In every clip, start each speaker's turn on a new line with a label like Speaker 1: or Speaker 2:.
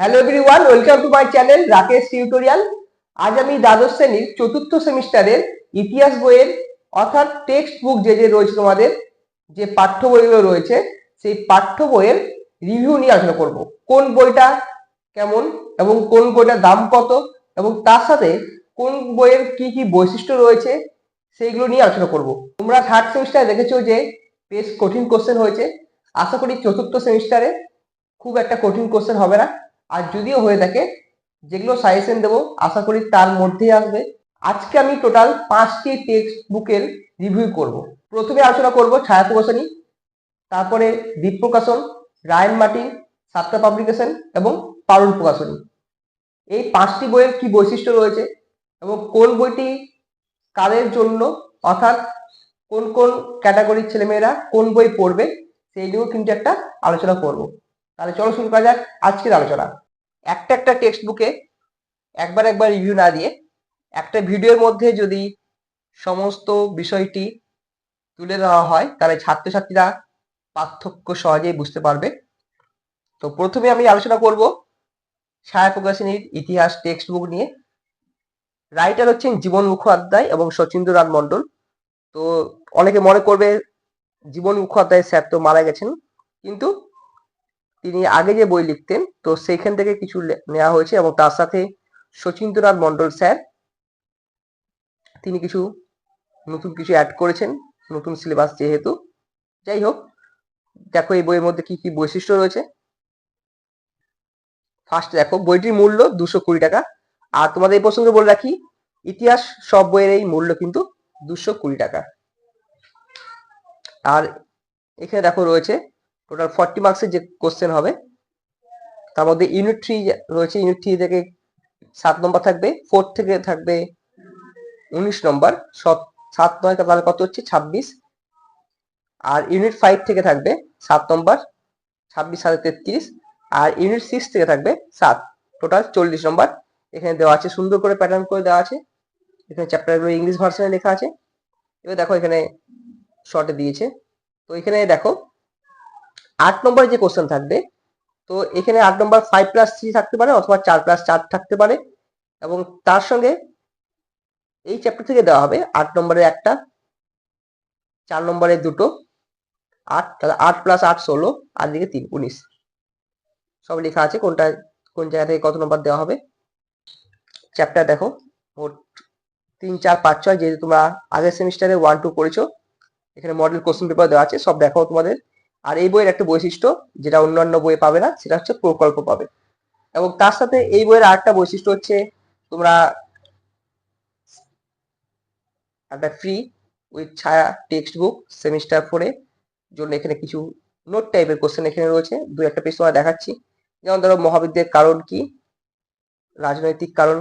Speaker 1: Hello everyone welcome to my channel Rakesh tutorial আজ আমি দ্বাদশ শ্রেণির চতুর্থ সেমিস্টারের ইতিহাস বইয়ের, অর্থাৎ টেক্সট বুক যে যে রয়েছে তোমাদের, যে পাঠ্য বইগুলো রয়েছে, সেই পাঠ্য বইয়ের রিভিউ নিয়ে আলোচনা করব। কোন বইটা কেমন এবং কোন বইটার দাম কত এবং তার সাথে কোন বইয়ের কি কি বৈশিষ্ট্য রয়েছে, সেইগুলো নিয়ে আলোচনা করব। তোমরা থার্ড সেমিস্টারে দেখেছ যে বেশ কঠিন কোশ্চেন হয়েছে। আশা করি চতুর্থ সেমিস্টারে খুব একটা কঠিন কোশ্চেন হবে না। আর যদিও হয়ে থাকে, যেগুলো সাজেশন দেবো, আশা করি তার মধ্যেই আসবে। আজকে আমি টোটাল পাঁচটি টেক্সট বুকের রিভিউ করব। প্রথমে আলোচনা করব ছায়া প্রকাশনী তারপরে দ্বীপ প্রকাশন রায়ন মাটি, সাতটা পাবলিকেশন এবং পারুল প্রকাশনী। এই পাঁচটি বইয়ের কি বৈশিষ্ট্য রয়েছে এবং কোন বইটি কাদের জন্য, অর্থাৎ কোন কোন ক্যাটাগরির ছেলেমেয়েরা কোন বই পড়বে সেই নিয়েও কিন্তু একটা আলোচনা করব। তাহলে চলো শুরু করা যাক আজকের আলোচনা। একটা একটা টেক্সট বুকে একবার একবার রিভিউ না দিয়ে একটা ভিডিওর মধ্যে যদি সমস্ত বিষয়টি তুলে দেওয়া হয়, তাহলে ছাত্রছাত্রীরা পার্থক্য সহজেই বুঝতে পারবে। তো প্রথমে আমি আলোচনা করব ছায়া প্রকাশনীর ইতিহাস টেক্সট বুক নিয়ে। রাইটার হচ্ছেন জীবন মুখোপাধ্যায় এবং শচীন্দ্রনাথ মণ্ডল। তো অনেকে মনে করবে জীবন মুখোপাধ্যায় স্যার তো মারা গেছেন, কিন্তু তিনি আগে যে বই লিখতেন, তো সেইখান থেকে কিছু নেওয়া হয়েছে এবং তার সাথে শচীন্দ্রনাথ মন্ডল স্যার, তিনি কিছু নতুন কিছু অ্যাড করেছেন, নতুন সিলেবাস যেহেতু। যাই হোক, দেখো এই বইয়ের মধ্যে কি কি বৈশিষ্ট্য রয়েছে। ফার্স্ট দেখো, বইটির মূল্য দুশো কুড়ি টাকা। আর তোমাদের এই প্রসঙ্গে বলে রাখি, ইতিহাস সব বইয়ের এই মূল্য কিন্তু দুশো কুড়ি টাকা। আর এখানে দেখো রয়েছে টোটাল ফর্টি মার্কসের যে কোশ্চেন হবে, তার মধ্যে ইউনিট থ্রি রয়েছে ইউনিট থ্রি থেকে সাত নম্বর থাকবে ফোর থেকে থাকবে উনিশ নম্বর সত- নয় তাহলে কত হচ্ছে? ছাব্বিশ। আর ইউনিট ফাইভ থেকে থাকবে সাত নম্বর ছাব্বিশ সাথে তেত্রিশ। আর ইউনিট সিক্স থেকে থাকবে সাত টোটাল চল্লিশ নম্বর এখানে দেওয়া আছে, সুন্দর করে প্যাটার্ন করে দেওয়া আছে। এখানে চ্যাপ্টারগুলো ইংলিশ ভার্সনে লেখা আছে। এবার দেখো এখানে শর্টে দিয়েছে। তো এখানে দেখো আট নম্বরে যে কোশ্চেন থাকবে, তো এখানে আট নম্বর ফাইভ প্লাস থ্রি থাকতে পারে অথবা চার প্লাস চার থাকতে পারে এবং তার সঙ্গে এই চ্যাপ্টার থেকে দেওয়া হবে আট নম্বরের একটা, চার নম্বরের দুটো, আট, তাহলে আট প্লাস আট ষোলো, আর দিকে তিন, উনিশ। সব লেখা আছে কোনটা, কোন জায়গা থেকে কত নম্বর দেওয়া হবে। চ্যাপ্টার দেখো, মোট তিন, চার, পাঁচ, ছয়, যেহেতু তোমরা আগের সেমিস্টারে ওয়ান টু করেছ এখানে মডেল কোশ্চেন পেপার দেওয়া আছে, সব দেখো তোমাদের। আর এই বইয়ের একটা বৈশিষ্ট্য যেটা অন্যান্য বইয়ে পাবে না, সেটা হচ্ছে প্রকল্প পাবে। এবং তার সাথে এই বইয়ের আরেকটা বৈশিষ্ট্য হচ্ছে তোমরা একটা free with Chhaya text book semester ফোরে জন্য এখানে কিছু নোট টাইপের কোশ্চেন এখানে রয়েছে। দু একটা পেজ তোমার দেখাচ্ছি। যেমন ধরো, মহাবিদ্যের কারণ কি? রাজনৈতিক কারণ,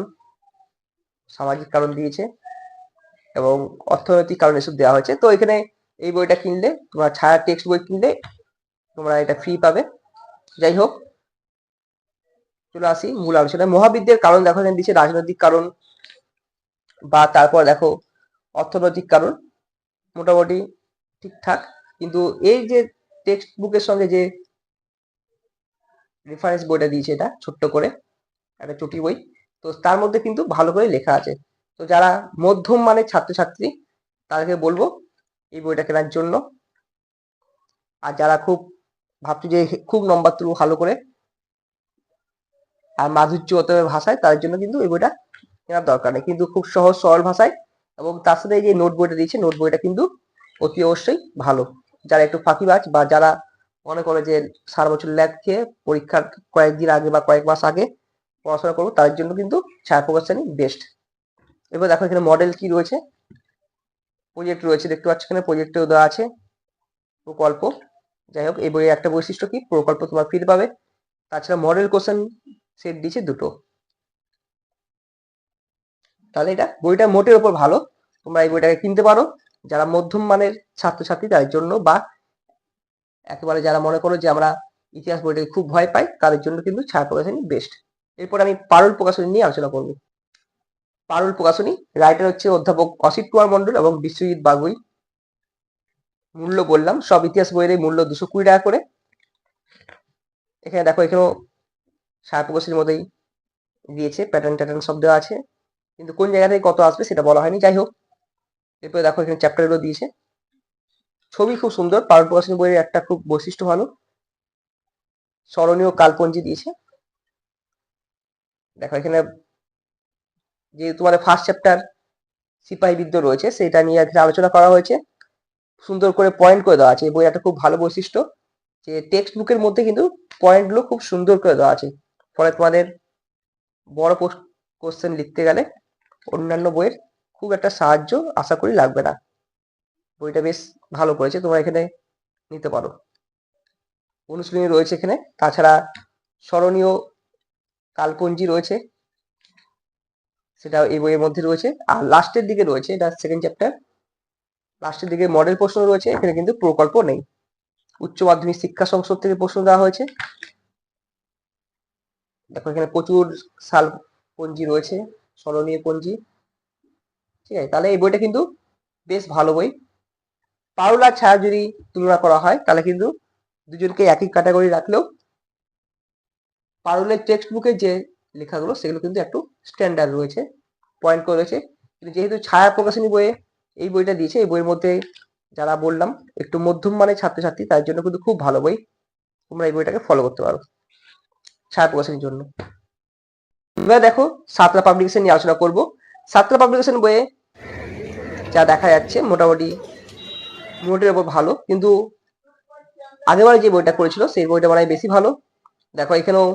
Speaker 1: সামাজিক কারণ দিয়েছে, এবং অর্থনৈতিক কারণ এসব দেওয়া হয়েছে। তো এখানে এই বইটা কিনলে, তোমরা ছায়া টেক্সট বই কিনলে তোমরা এটা ফ্রি পাবে। যাই হোক, চলে আসি মূল আলোচনায়। মহাবিদ্যের কারণ দেখো এখানে দিচ্ছে রাজনৈতিক কারণ বা তারপর দেখো অর্থনৈতিক কারণ। মোটামুটি ঠিকঠাক। কিন্তু এই যে টেক্সট বুকের সঙ্গে যে রেফারেন্স বইটা দিয়েছে এটা, ছোট্ট করে, একটা চটি বই, তো তার মধ্যে কিন্তু ভালো করে লেখা আছে। তো যারা মধ্যম মানের ছাত্রছাত্রী, তাদেরকে বলব এই বইটা কেনার জন্য। আর যারা খুব ভাবছ যে খুব নম্বর তুলবো ভালো করে। আর মাধুর্য ভাষায় তাদের জন্য কিন্তু এই বইটা কেনার দরকার নেই। কিন্তু খুব সহজ, সরল ভাষায় এবং তার সাথে এই যে নোট বইটা দিয়েছে নোট বইটা কিন্তু অতি অবশ্যই ভালো। যারা একটু ফাঁকিবাজ বা যারা মনে করে যে সারা বছর ল্যাব খেয়ে পরীক্ষার কয়েকদিন আগে বা কয়েক মাস আগে পড়াশোনা করব, তাদের জন্য কিন্তু ছায়া প্রকাশনী বেস্ট এবার দেখো এখানে মডেল কি রয়েছে? প্রজেক্ট রয়েছে, দেখতে পাচ্ছ এখানে প্রজেক্টেও দেওয়া আছে। প্রকল্প। যাই হোক, এই বইয়ের একটা বৈশিষ্ট্য কি? প্রকল্প তোমার ফিরে পাবে। তাছাড়া মডেল কোশ্চেন সেট দিয়েছে দুটো। তাহলে এটা বইটা মোটের ওপর ভালো। তোমরা এই বইটাকে কিনতে পারো। যারা মধ্যম মানের ছাত্রছাত্রী তাদের জন্য বা একেবারে যারা মনে করো যে আমরা ইতিহাস বইটাকে খুব ভয় পাই, তাদের জন্য কিন্তু ছায়া প্রকাশনী বেস্ট এরপর আমি পারুল প্রকাশনী নিয়ে আলোচনা করব। পারুল প্রকাশনী রাইটার হচ্ছে অধ্যাপক অসিত কুমার মন্ডল এবং বিশ্বজিৎ বাগুই। মূল্য বললাম, সব ইতিহাস বইয়ের এই মূল্য দুশো কুড়ি টাকা করে। এখানে দেখো, এখানেও প্রকাশের মধ্যেই দিয়েছে প্যাটার্ন ট্যাটার্ন সব দেওয়া আছে। কিন্তু কোন জায়গা থেকে কত আসবে সেটা বলা হয়নি, যাই হোক। এরপরে দেখো, এখানে চ্যাপ্টারগুলো দিয়েছে। ছবি খুব সুন্দর পারুল প্রকাশনী বইয়ের একটা খুব বৈশিষ্ট্য ভালো। স্মরণীয় কালপঞ্জি দিয়েছে। দেখো, এখানে যে তোমাদের ফার্স্ট চ্যাপ্টার সিপাহী বিদ্যা রয়েছে, সেটা নিয়ে আলোচনা করা হয়েছে। সুন্দর করে পয়েন্ট করে দেওয়া আছে। এই বই একটা খুব ভালো বৈশিষ্ট্য যে টেক্সট বুকের মধ্যে কিন্তু পয়েন্টগুলো খুব সুন্দর করে দেওয়া আছে। ফলে তোমাদের বড় কোশ্চেন লিখতে গেলে অন্যান্য বইয়ের খুব একটা সাহায্য আশা করি লাগবে না। বইটা বেশ ভালো করেছে, তোমরা এখানে নিতে পারো। অনুশীলনী রয়েছে এখানে। তাছাড়া স্মরণীয় কালপঞ্জি রয়েছে। সেটা এই বইয়ের মধ্যে রয়েছে। আর লাস্টের দিকে রয়েছে, এটা সেকেন্ড চ্যাপ্টার লাস্টের দিকে মডেল প্রশ্ন রয়েছে, এখানে কিন্তু প্রকল্প নেই। উচ্চ মাধ্যমিক শিক্ষা সংসদ থেকে প্রশ্ন দেওয়া হয়েছে। দেখো এখানে প্রচুর সাল পঞ্জি রয়েছে, স্মরণীয় পঞ্জি। ঠিক আছে, তাহলে এই বইটা কিন্তু বেশ ভালো বই। পারুল আর ছায়া যদি তুলনা করা হয়, তাহলে কিন্তু দুজনকে একই ক্যাটাগরি রাখলেও পারুলের টেক্সট বুকে যে লেখাগুলো, সেগুলো কিন্তু একটু স্ট্যান্ডার্ড রয়েছে। পয়েন্ট করে রয়েছে। কিন্তু যেহেতু ছায়া প্রকাশনী বইয়ে এই বইটা দিয়েছে। এই বইয়ের মধ্যে যারা বললাম, একটু মধ্যম মানের ছাত্রছাত্রী, তার জন্য কিন্তু খুব ভালো বই। তোমরা এই বইটাকে ফলো করতে পারো ছায়া প্রকাশনীর জন্য। এবার দেখো সাতরা পাবলিকেশন নিয়ে আলোচনা করব। সাতরা পাবলিকেশন বইয়ে যা দেখা যাচ্ছে, মোটামুটি মোটের ওপর ভালো, কিন্তু আগেবারে যে বইটা করেছিল, সেই বইটা মানে বেশি ভালো। দেখো, এখানেও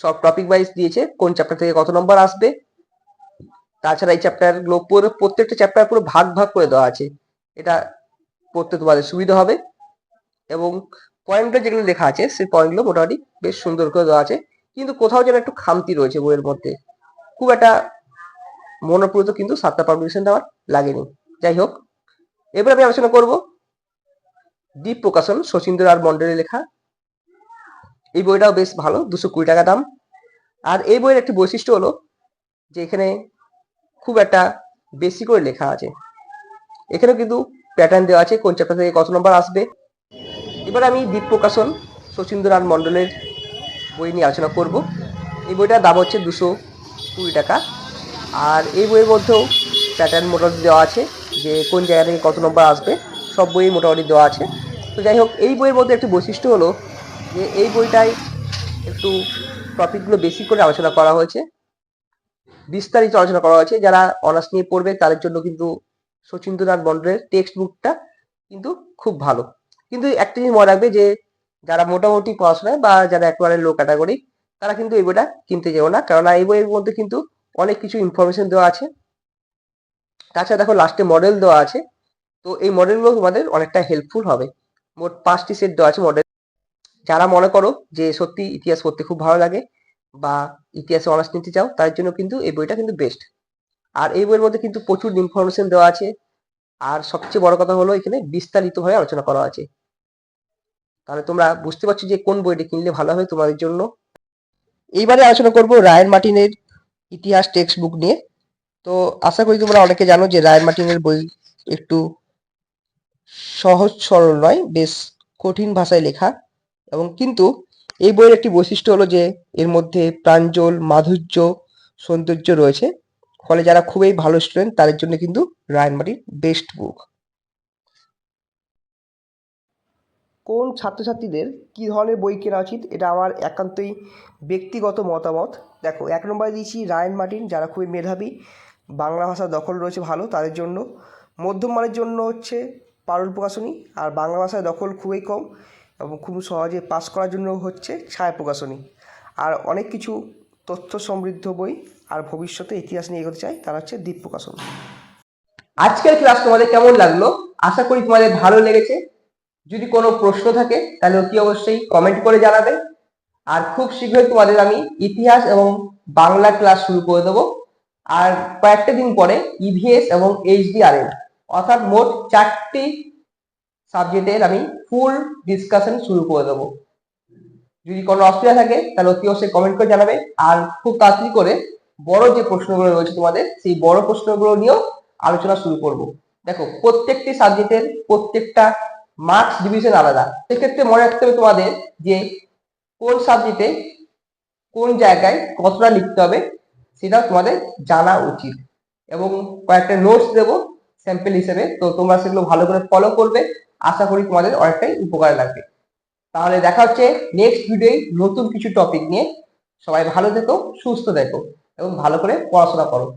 Speaker 1: সব টপিক ওয়াইজ দিয়েছে, কোন চ্যাপ্টার থেকে কত নম্বর আসবে তাছাড়া এই চ্যাপ্টারগুলো পুরো, প্রত্যেকটা চ্যাপ্টার পুরো ভাগ ভাগ করে দেওয়া আছে। এটা পড়তে তোমাদের সুবিধা হবে। এবং পয়েন্টটা যেগুলো লেখা আছে, সেই পয়েন্টগুলো মোটামুটি বেশ সুন্দর করে দেওয়া আছে। কিন্তু কোথাও যেন একটু খামতি রয়েছে বইয়ের মধ্যে। খুব একটা মনোপ্রত কিন্তু সাতটা পাবলিকেশনটা আমার লাগেনি। যাই হোক, এবার আমি আলোচনা করব দ্বীপ প্রকাশন, শচীন্দ্র আর মন্ডলের লেখা। এই বইটাও বেশ ভালো, দুশো কুড়ি টাকা দাম। আর এই বইয়ের একটি বৈশিষ্ট্য হলো যে এখানে খুব একটা বেশি করে লেখা আছে। এখানেও কিন্তু প্যাটার্ন দেওয়া আছে, কোন চ্যাপ্টার থেকে কত নম্বর আসবে। এবার আমি দ্বীপ প্রকাশন শচীন্দ্রনাথ মণ্ডলের বই নিয়ে আলোচনা করব। এই বইটার দাম হচ্ছে দুশো কুড়ি টাকা। আর এই বইয়ের মধ্যেও প্যাটার্ন মোটামুটি দেওয়া আছে যে কোন জায়গা থেকে কত নম্বর আসবে, সব বই মোটামুটি দেওয়া আছে। তো যাই হোক, এই বইয়ের মধ্যে একটি বৈশিষ্ট্য হলো যে এই বইটায় একটু টপিকগুলো বেশি করে আলোচনা করা হয়েছে। বিস্তারিত আলোচনা করা হয়েছে। যারা অনার্স নিয়ে পড়বে, তাদের জন্য কিন্তু শচীন্দ্রনাথ মন্ডলের টেক্সট বুকটা কিন্তু খুব ভালো। কিন্তু একটা জিনিস মনে রাখবে যে, যারা মোটামুটি পড়াশোনায় বা যারা একেবারে লো ক্যাটাগরি তারা কিন্তু এই বইটা কিনতে যাব না। কেননা এই বইয়ের মধ্যে কিন্তু অনেক কিছু ইনফরমেশন দেওয়া আছে। তাছাড়া দেখো লাস্টে মডেল দেওয়া আছে। তো এই মডেলগুলো তোমাদের অনেকটা হেল্পফুল হবে। মোট পাঁচটি সেট দেওয়া আছে মডেল যারা মনে করো যে সত্যি ইতিহাস পড়তে খুব ভালো লাগে বা ইতিহাসে অনার্স নিতে চাও, তার জন্য কিন্তু এই বইটা কিন্তু বেস্ট আর এই বইয়ের মধ্যে কিন্তু প্রচুর ইনফরমেশন দেওয়া আছে। আর সবচেয়ে বড় কথা হলো, এখানে বিস্তারিতভাবে আলোচনা করা আছে। তাহলে তোমরা বুঝতে পারছ যে কোন বইটি কিনলে ভালো হবে তোমাদের জন্য। এইবারে আলোচনা করব রায়ন মার্টিনের ইতিহাস টেক্সট বুক নিয়ে। তো আশা করি তোমরা অনেকে জানো যে রায়ন মার্টিনের বই একটু সহজ সরল নয়, বেশ কঠিন ভাষায় লেখা। এবং কিন্তু এই বইয়ের একটি বৈশিষ্ট্য হলো যে এর মধ্যে প্রাঞ্জল, মাধুর্য, সৌন্দর্য রয়েছে। ফলে যারা খুবই ভালো স্টুডেন্ট তাদের জন্য কিন্তু রায়ন মার্টিন বেস্ট বুক কোন ছাত্রছাত্রীদের কি ধরনের বই কেনা উচিত? এটা আমার একান্তই ব্যক্তিগত মতামত। দেখো, এক নম্বরে দিয়েছি রায়ন মার্টিন যারা খুবই মেধাবী, বাংলা ভাষা দখল রয়েছে ভালো, তাদের জন্য। মধ্যম মানের জন্য হচ্ছে পারুল প্রকাশনী, আর বাংলা ভাষায় দখল খুবই কম। এবং খুব সহজে পাস করার জন্য হচ্ছে ছায়া প্রকাশনী। আর অনেক কিছু তথ্য সমৃদ্ধ বই আর ভবিষ্যতে ইতিহাস নিয়ে এগোতে চাই, তারা হচ্ছে দ্বীপ প্রকাশন। আজকের ক্লাস তোমাদের কেমন লাগল? আশা করি তোমাদের ভালো লেগেছে। যদি কোনো প্রশ্ন থাকে, তাহলে অতি অবশ্যই কমেন্ট করে জানাবে। আর খুব শীঘ্রই তোমাদের আমি ইতিহাস এবং বাংলা ক্লাস শুরু করে দেবো। আর কয়েকটা দিন পরে ইভিএস এবং এইচডিআরএল অর্থাৎ মোট চারটি সাবজেক্টের আমি ফুল ডিসকাশন শুরু করে দেবো। যদি কোনো অসুবিধা থাকে, তাহলে অতি অবশ্যই কমেন্ট করে জানাবে। আর খুব তাড়াতাড়ি করে বড় যে প্রশ্নগুলো রয়েছে তোমাদের, সেই বড় প্রশ্নগুলো নিয়েও আলোচনা শুরু করব। দেখো, প্রত্যেকটি সাবজেক্টের প্রত্যেকটা মার্কস ডিভিশন আলাদা। সেক্ষেত্রে মনে রাখতে হবে তোমাদের যে কোন সাবজেক্টে কোন জায়গায় কতটা লিখতে হবে সেটা তোমাদের জানা উচিত। এবং কয়েকটা নোটস দেবো স্যাম্পেল হিসেবে। তো তোমরা সেগুলো ভালো করে ফলো করবে। আশা করি তোমাদের অনেকটাই উপকার লাগবে। তাহলে দেখা হচ্ছে নেক্সট ভিডিও নতুন কিছু টপিক নিয়ে। সবাই ভালো থেকো, সুস্থ থেকো, এবং ভালো করে পড়াশোনা করো।